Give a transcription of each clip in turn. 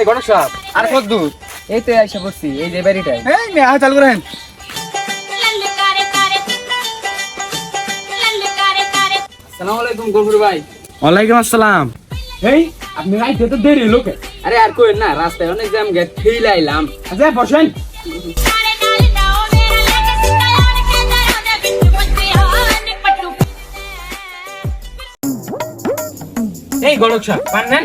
এই গণক সাহেব আর কত দূর? এই তো এসে পড়ছি এই যে বাড়িটাই এই মেয়ে আয় চালু করেন। আসসালামু আলাইকুম গফুর ভাই। ওয়ালাইকুম আসসালাম। এই আপনি রাইতে তো দেরি লোকে আরে আর কই না রাস্তায় অনেক জ্যাম গেট ফেইল আইলাম আচ্ছা বসেন। এই গণক সাহেব পান নেন?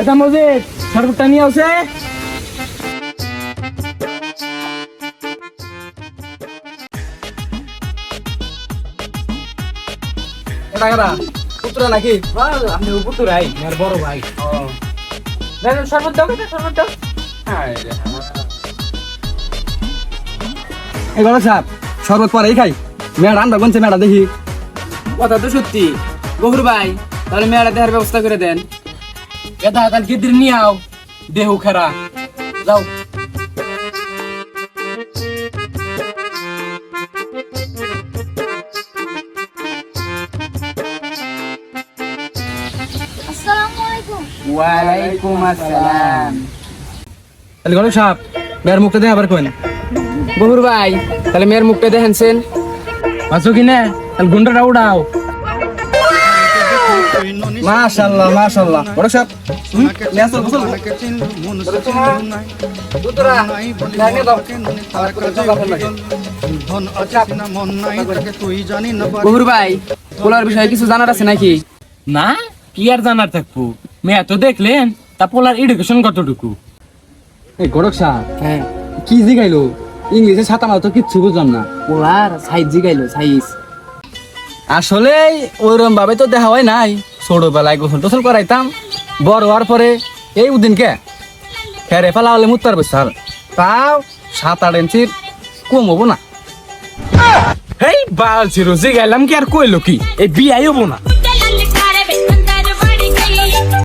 এটা মজিদ শরবতটা নিয়ে আসে। পুত্রা নাকি? মেয়ের বড় ভাই। দেখেন শরবত দাও দাও। পরেই খাই। মেয়ে রান্না বলছে মেয়েটা দেখি। কথা তো সত্যি। গফুর ভাই তাহলে মেয়েটা দেখার ব্যবস্থা করে দেন। এটা কাল গিদ্দির নিয়ে আও দেহু খেরা। যাও। ওয়ালাইকুম আসসালাম। তাহলে গণক সাহেব মেয়ের মুখটা দেখে আবার কোন গফুর ভাই তাহলে মেয়ের মুখটা দেখেনছেন আছো কি না তাহলে গুন্ডাটা উড়াও। মাশাআল্লাহ মাশাআল্লাহ। বড় সাহেব লাগে ভাই পোলার বিষয়ে কিছু জানার আছে নাকি? না কি আর জানার থাকব? মেয়ে তো দেখলেন তা পোলার এডুকেশন কতটুকু? এই গড়ক সাহেব হ্যাঁ। কি জিগাইলো? ইংলিশে মাথা তো কিচ্ছু বুঝলাম না। পোলার সাইজ জিগাইলো সাইজ আসলে ওইরকম ভাবে তো দেখা হয় নাই। ছোটবেলায় গোসল টোসল করাইতাম। বড় হওয়ার পরে এই উদিনকে ফেরে ফেলা হলে মুতার বসাল তাও সাত, আট ইঞ্চির কম হব না। এই বাল ছিল যে গেলাম কি আর কইলো কি? এই বিয়াই হব না।